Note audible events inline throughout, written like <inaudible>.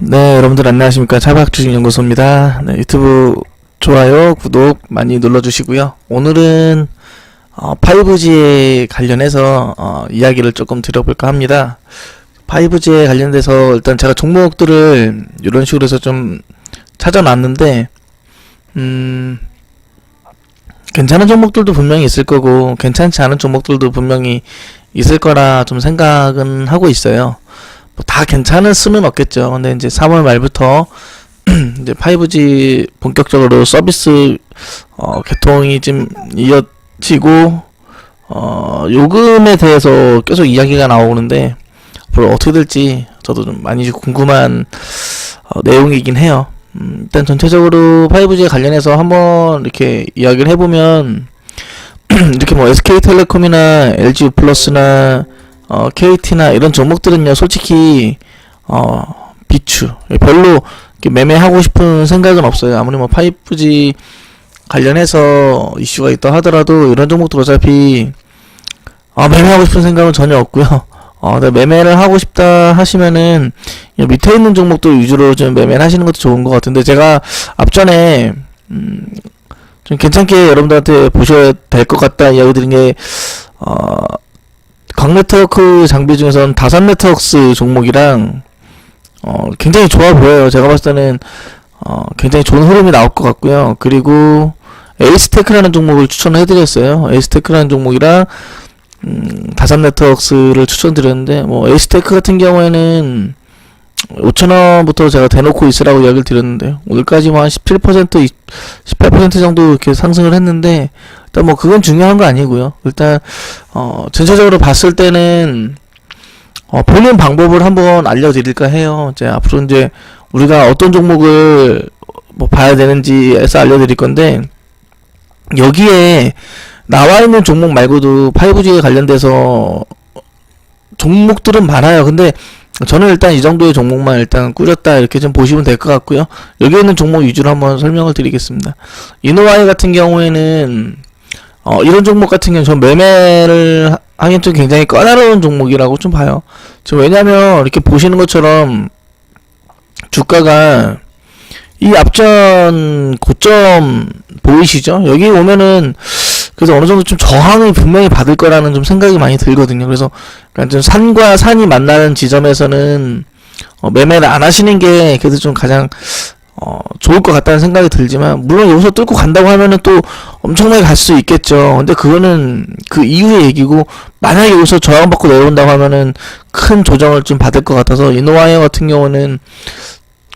네, 여러분들 안녕하십니까. 차박주식연구소입니다. 네, 유튜브 좋아요, 구독 많이 눌러주시고요. 오늘은 어, 5G에 관련해서 어, 이야기를 조금 드려볼까 합니다. 5G에 관련돼서 일단 제가 종목들을 이런 식으로 해서 좀 찾아놨는데, 음, 괜찮은 종목들도 분명히 있을 거고, 괜찮지 않은 종목들도 분명히 있을 거라 좀 생각은 하고 있어요. 뭐 다 괜찮을 수는 없겠죠. 근데 이제 3월 말부터 <clears throat> 이제 5G 본격적으로 서비스 어, 개통이 좀 이어지고 어, 요금에 대해서 계속 이야기가 나오는데 앞으로 어떻게 될지 저도 좀 많이 궁금한 어, 내용이긴 해요. 음, 일단 전체적으로 5G에 관련해서 한번 이렇게 이야기를 해보면 <clears throat> 이렇게 뭐 SK텔레콤이나 LG 플러스나 어, KT나 이런 종목들은요, 솔직히, 어, 비추. 별로 매매하고 싶은 생각은 없어요. 아무리 뭐 5G 관련해서 이슈가 있다 하더라도 이런 종목들 어차피, 어, 매매하고 싶은 생각은 전혀 없고요. 어, 매매를 하고 싶다 하시면은, 이 밑에 있는 종목들 위주로 좀 매매를 하시는 것도 좋은 것 같은데, 제가 앞전에, 음, 좀 괜찮게 여러분들한테 보셔야 될 것 같다 이야기 드린 게, 어, 광 네트워크 장비 중에서는 다산 네트워크스 종목이랑 어 굉장히 좋아 보여요. 제가 봤을 때는 어 굉장히 좋은 흐름이 나올 것 같고요. 그리고 에이스테크라는 종목을 추천을 해드렸어요. 에이스테크라는 종목이랑 음, 다산 네트워크스를 추천드렸는데 뭐 에이스테크 같은 경우에는 5천원부터 제가 대놓고 있으라고 이야기를 드렸는데요. 오늘까지 뭐한 17%, 18% 정도 이렇게 상승을 했는데 일단 뭐 그건 중요한 거 아니고요. 일단 어 전체적으로 봤을 때는 어 보는 방법을 한번 알려드릴까 해요. 이제 앞으로 이제 우리가 어떤 종목을 뭐 봐야 되는지에서 알려드릴 건데 여기에 나와 있는 종목 말고도 5G에 관련돼서 종목들은 많아요. 근데 저는 일단 이 정도의 종목만 일단 꾸렸다 이렇게 좀 보시면 될 것 같고요. 여기 있는 종목 위주로 한번 설명을 드리겠습니다. 이노와이 같은 경우에는 어, 이런 종목 같은 경우는 전 매매를 하- 하기엔 좀 굉장히 까다로운 종목이라고 좀 봐요. 저 왜냐면 이렇게 보시는 것처럼 주가가 이 앞전 고점 보이시죠? 여기 오면은 그래서 어느 정도 좀 저항을 분명히 받을 거라는 좀 생각이 많이 들거든요. 그래서 약간 좀 산과 산이 만나는 지점에서는 어, 매매를 안 하시는 게 그래도 좀 가장 어, 좋을 것 같다는 생각이 들지만 물론 여기서 뚫고 간다고 하면은 또 엄청나게 갈 수 있겠죠. 근데 그거는 그 이후의 얘기고 만약에 여기서 저항받고 내려온다고 하면은 큰 조정을 좀 받을 것 같아서 이노와이어 같은 경우는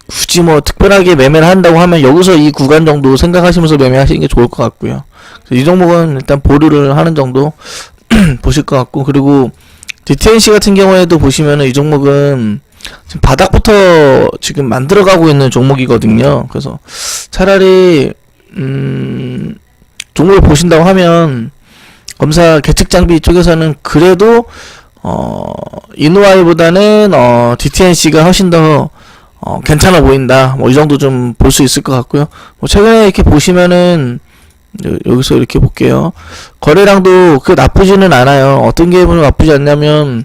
굳이 뭐 특별하게 매매를 한다고 하면 여기서 이 구간 정도 생각하시면서 매매하시는 게 좋을 것 같고요. 이 종목은 일단 보류를 하는 정도 <clears throat> 보실 것 같고 그리고 DTNC 같은 경우에도 보시면은 이 종목은 지금 바닥부터 지금 만들어가고 있는 종목이거든요. 그래서 차라리 음 종목을 보신다고 하면 검사 계측 장비 쪽에서는 그래도 어 이노아이보다는 어 DTNC가 훨씬 더 어, 괜찮아 보인다. 뭐 이 정도 좀 볼 수 있을 것 같고요. 뭐 최근에 이렇게 보시면은 여- 여기서 이렇게 볼게요. 거래량도 그 나쁘지는 않아요. 어떤 게 나쁘지 않냐면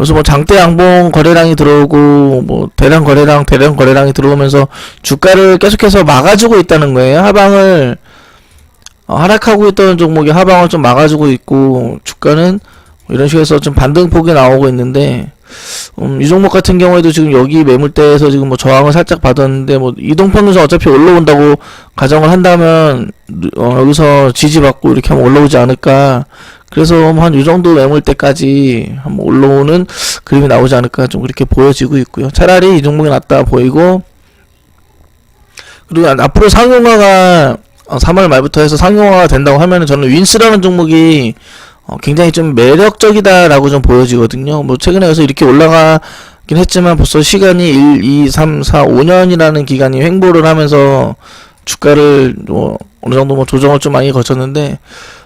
여기서 뭐 장대 양봉 거래량이 들어오고 뭐 대량 거래량 대량 거래량이 들어오면서 주가를 계속해서 막아주고 있다는 거예요. 하방을 어, 하락하고 있던 종목이 하방을 좀 막아주고 있고 주가는 뭐 이런 식으로 해서 좀 반등폭이 나오고 있는데 음, 이 종목 같은 경우에도 지금 여기 매물대에서 지금 뭐 저항을 살짝 받았는데 뭐 이동평균선 어차피 올라온다고 가정을 한다면 어, 여기서 지지받고 이렇게 하면 올라오지 않을까. 그래서 뭐한이 정도 매물대까지 한번 올라오는 그림이 나오지 않을까 좀 그렇게 보여지고 있고요. 차라리 이 종목이 낫다 보이고 그리고 앞으로 상용화가 어, 3월 말부터 해서 상용화가 된다고 하면은 저는 윈스라는 종목이 어, 굉장히 좀 매력적이다라고 좀 보여지거든요. 뭐 최근에 그래서 이렇게 올라가긴 했지만 벌써 시간이 1, 2, 3, 4, 5년이라는 기간이 횡보를 하면서 주가를 뭐 어느 정도 뭐 조정을 좀 많이 거쳤는데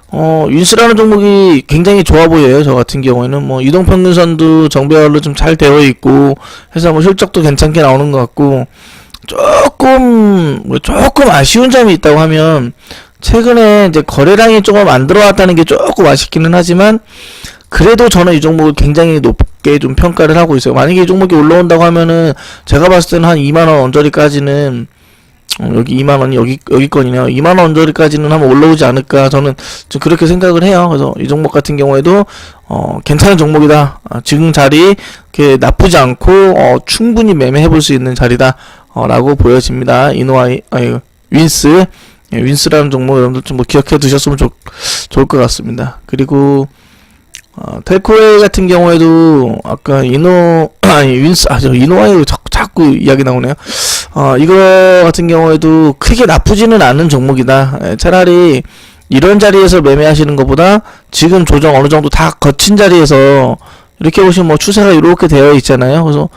어, 윈스라는 종목이 굉장히 좋아 보여요. 저 같은 경우에는 뭐 이동평균선도 정배열로 좀 잘 되어 있고 해서 뭐 실적도 괜찮게 나오는 것 같고 조금 뭐 조금 아쉬운 점이 있다고 하면 최근에 이제 거래량이 조금 안 들어왔다는 게 조금 아쉽기는 하지만 그래도 저는 이 종목을 굉장히 높게 좀 평가를 하고 있어요. 만약에 이 종목이 올라온다고 하면은 제가 봤을 때는 한 2만 원 언저리까지는 어, 여기 2만 원이 여기 여기 건이네요. 2만 원 언저리까지는 한번 올라오지 않을까 저는 좀 그렇게 생각을 해요. 그래서 이 종목 같은 경우에도 어, 괜찮은 종목이다. 아, 지금 자리 이렇게 나쁘지 않고 어, 충분히 매매해 볼 수 있는 자리다. 어, 라고 보여집니다. 이노아이 윈스 예, 윈스라는 종목 여러분들 좀 뭐 기억해 두셨으면 좋, 좋을 것 같습니다. 그리고 어, 텔코웨이 같은 경우에도 아까 이노 <clears throat> 아니 윈스 아저 이노아이 자꾸 자꾸 이야기 나오네요. 어 이거 같은 경우에도 크게 나쁘지는 않은 종목이다. 예, 차라리 이런 자리에서 매매하시는 것보다 지금 조정 어느 정도 다 거친 자리에서 이렇게 보시면 뭐 추세가 이렇게 되어 있잖아요. 그래서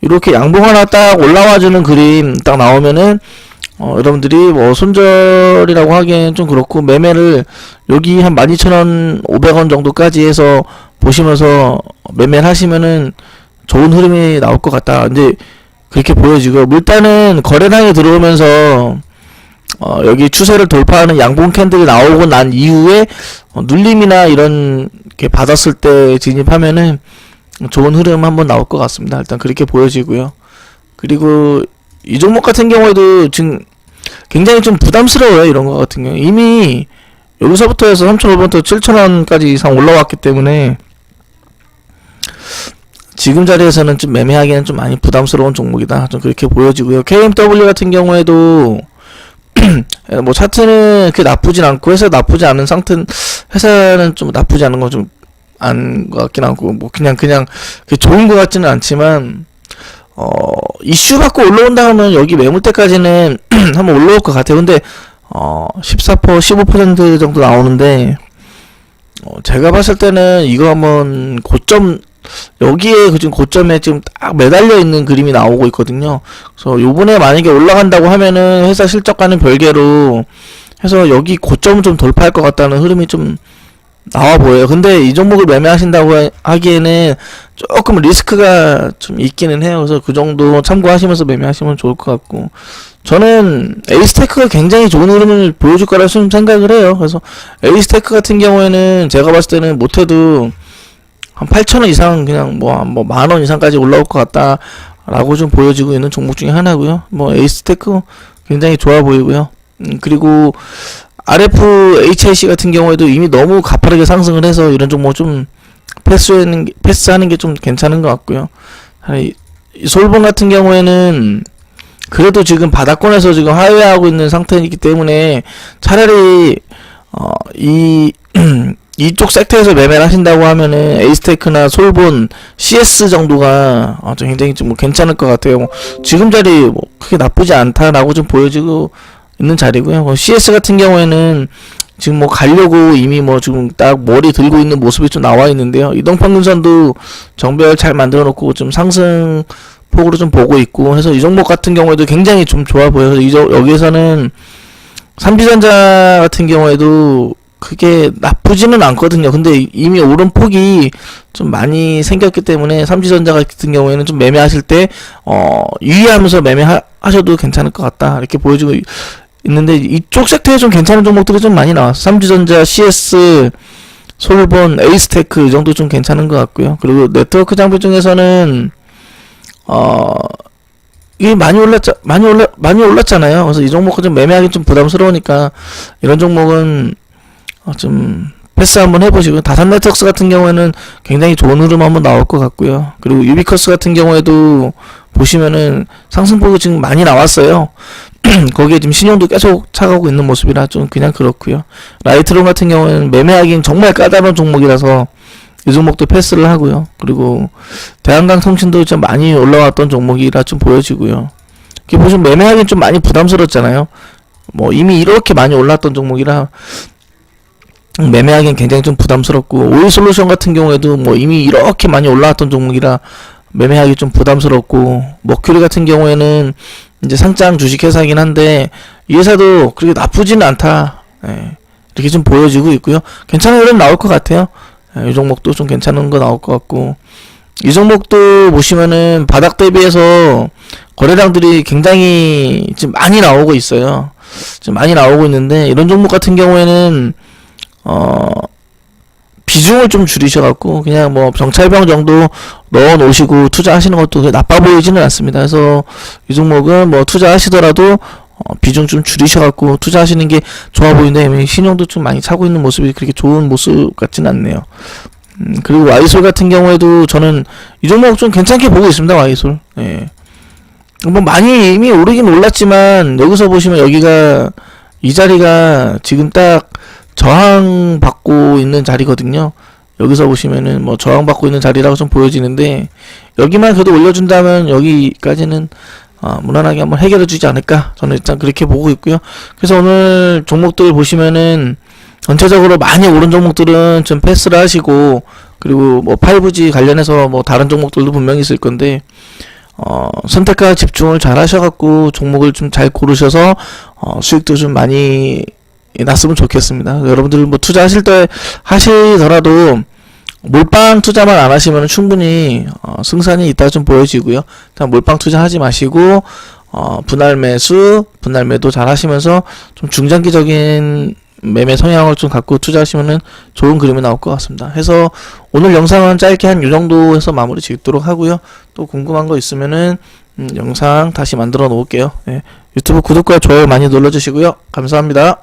이렇게 양봉 하나 딱 올라와주는 그림 딱 나오면은 어, 여러분들이 뭐 손절이라고 하기엔 좀 그렇고 매매를 여기 한 12,000원, 500원 정도까지 해서 보시면서 매매를 하시면은 좋은 흐름이 나올 것 같다. 이제 그렇게 보여지고 일단은 거래량이 들어오면서 어, 여기 추세를 돌파하는 양봉 캔들이 나오고 난 이후에 어, 눌림이나 이런 게 받았을 때 진입하면은 좋은 흐름 한번 나올 것 같습니다. 일단 그렇게 보여지고요. 그리고 이 종목 같은 경우에도 지금 굉장히 좀 부담스러워요. 이런 거 같은 경우 이미 여기서부터 해서 3,500원부터 7,000원까지 이상 올라왔기 때문에 지금 자리에서는 좀 매매하기에는 좀 많이 부담스러운 종목이다. 좀 그렇게 보여지고요. KMW 같은 경우에도 <clears throat> 뭐 차트는 그렇게 나쁘진 않고 회사 나쁘지 않은 상태 회사는 좀 나쁘지 않은 거좀안 것 같긴 하고 뭐 그냥 그냥 좋은 것 같지는 않지만 어 이슈 받고 올라온다 하면 여기 매물대까지는 <clears throat> 한번 올라올 것 같아요. 근데 어 14% 15% 정도 나오는데 어 제가 봤을 때는 이거 한번 고점 여기에 그 지금 고점에 지금 딱 매달려 있는 그림이 나오고 있거든요. 그래서 요번에 만약에 올라간다고 하면은 회사 실적과는 별개로 해서 여기 고점을 좀 돌파할 것 같다는 흐름이 좀 나와 보여요. 근데 이 종목을 매매하신다고 하- 하기에는 조금 리스크가 좀 있기는 해요. 그래서 그 정도 참고하시면서 매매하시면 좋을 것 같고 저는 에이스테크가 굉장히 좋은 흐름을 보여줄 거라 좀 생각을 해요. 그래서 에이스테크 같은 경우에는 제가 봤을 때는 못해도 한 8,000원 이상 그냥 뭐 뭐 만 원 이상까지 올라올 것 같다라고 좀 보여지고 있는 종목 중에 하나고요. 뭐 에이스테크 굉장히 좋아 보이고요. 음, 그리고 RFHIC 같은 경우에도 이미 너무 가파르게 상승을 해서 이런 종목 좀 패스하는 게, 패스하는 게 좀 괜찮은 것 같고요. 솔본 같은 경우에는 그래도 지금 바닥권에서 지금 하회하고 있는 상태이기 때문에 차라리 어, 이 <clears throat> 이쪽 섹터에서 매매를 하신다고 하면은 에이스테크나 솔본, CS 정도가 어, 좀 굉장히 좀뭐 괜찮을 것 같아요. 뭐 지금 자리 뭐 크게 나쁘지 않다라고 좀 보여지고 있는 자리고요. 뭐 CS 같은 경우에는 지금 뭐 가려고 이미 뭐 지금 딱 머리 들고 있는 모습이 좀 나와 있는데요. 이동평균선도 정배열 잘 만들어 놓고 좀 상승 폭으로 좀 보고 있고 해서 이 종목 같은 경우에도 굉장히 좀 좋아 보여서 이 저- 여기에서는 삼지전자 같은 경우에도 그게 나쁘지는 않거든요. 근데 이미 오른 폭이 좀 많이 생겼기 때문에 삼지전자 같은 경우에는 좀 매매하실 때 어, 유의하면서 매매하셔도 괜찮을 것 같다. 이렇게 보여지고 이- 있는데 이쪽 섹터에 좀 괜찮은 종목들이 좀 많이 나왔어. 삼지전자, CS, 솔본, 에이스테크 이 정도 좀 괜찮은 것 같고요. 그리고 네트워크 장비 중에서는 어 이게 많이 올랐자 많이 올라 많이 올랐잖아요. 그래서 이 종목은 좀 매매하기 좀 부담스러우니까 이런 종목은 어, 좀 패스 한번 해보시고 다산 네트워크스 같은 경우에는 굉장히 좋은 흐름 한번 나올 것 같고요. 그리고 유비커스 같은 경우에도 보시면은 상승폭이 지금 많이 나왔어요. <clears throat> 거기에 지금 신용도 계속 차가고 있는 모습이라 좀 그냥 그렇고요. 라이트론 같은 경우에는 매매하기는 정말 까다로운 종목이라서 이 종목도 패스를 하고요. 그리고 대한강 통신도 좀 많이 올라왔던 종목이라 좀 보여지고요. 이렇게 보시면 매매하기는 좀 많이 부담스럽잖아요. 뭐 이미 이렇게 많이 올랐던 종목이라 매매하기엔 굉장히 좀 부담스럽고 오일 솔루션 같은 경우에도 뭐 이미 이렇게 많이 올라왔던 종목이라 매매하기 좀 부담스럽고 머큐리 같은 경우에는 이제 상장 주식 회사이긴 한데 이 회사도 그렇게 나쁘지는 않다. 예, 이렇게 좀 보여지고 있고요. 괜찮은 흐름 나올 것 같아요. 예, 이 종목도 좀 괜찮은 거 나올 것 같고. 이 종목도 보시면은 바닥 대비해서 거래량들이 굉장히 지금 많이 나오고 있어요. 지금 많이 나오고 있는데 이런 종목 같은 경우에는 어 비중을 좀 줄이셔갖고 그냥 뭐 병찰병 정도 넣어 놓으시고 투자하시는 것도 나빠 보이지는 않습니다. 그래서 이 종목은 뭐 투자하시더라도 어, 비중 좀 줄이셔갖고 투자하시는 게 좋아 보이는데 신용도 좀 많이 차고 있는 모습이 그렇게 좋은 모습 같지는 않네요. 음, 그리고 와이솔 같은 경우에도 저는 이 종목 좀 괜찮게 보고 있습니다. 와이솔. 예. 뭐 많이 이미 오르긴 올랐지만 여기서 보시면 여기가 이 자리가 지금 딱 저항받고 있는 자리거든요. 여기서 보시면은 뭐 저항받고 있는 자리라고 좀 보여지는데 여기만 그래도 올려준다면 여기까지는 어, 무난하게 한번 해결해 주지 않을까 저는 일단 그렇게 보고 있고요. 그래서 오늘 종목들 보시면은 전체적으로 많이 오른 종목들은 좀 패스를 하시고 그리고 뭐 5G 관련해서 뭐 다른 종목들도 분명히 있을 건데 어, 선택과 집중을 잘 하셔갖고 종목을 좀 잘 고르셔서 어, 수익도 좀 많이 났으면 좋겠습니다. 여러분들 뭐 투자하실 때 하시더라도 몰빵 투자만 안 하시면 충분히 어, 승산이 있다 좀 보여지고요. 일단 몰빵 투자하지 마시고 어, 분할 매수, 분할 매도 잘 하시면서 좀 중장기적인 매매 성향을 좀 갖고 투자하시면은 좋은 그림이 나올 것 같습니다. 해서 오늘 영상은 짧게 한 이 정도 해서 마무리 짓도록 하고요. 또 궁금한 거 있으면은 음, 영상 다시 만들어 놓을게요. 예, 유튜브 구독과 좋아요 많이 눌러주시고요. 감사합니다.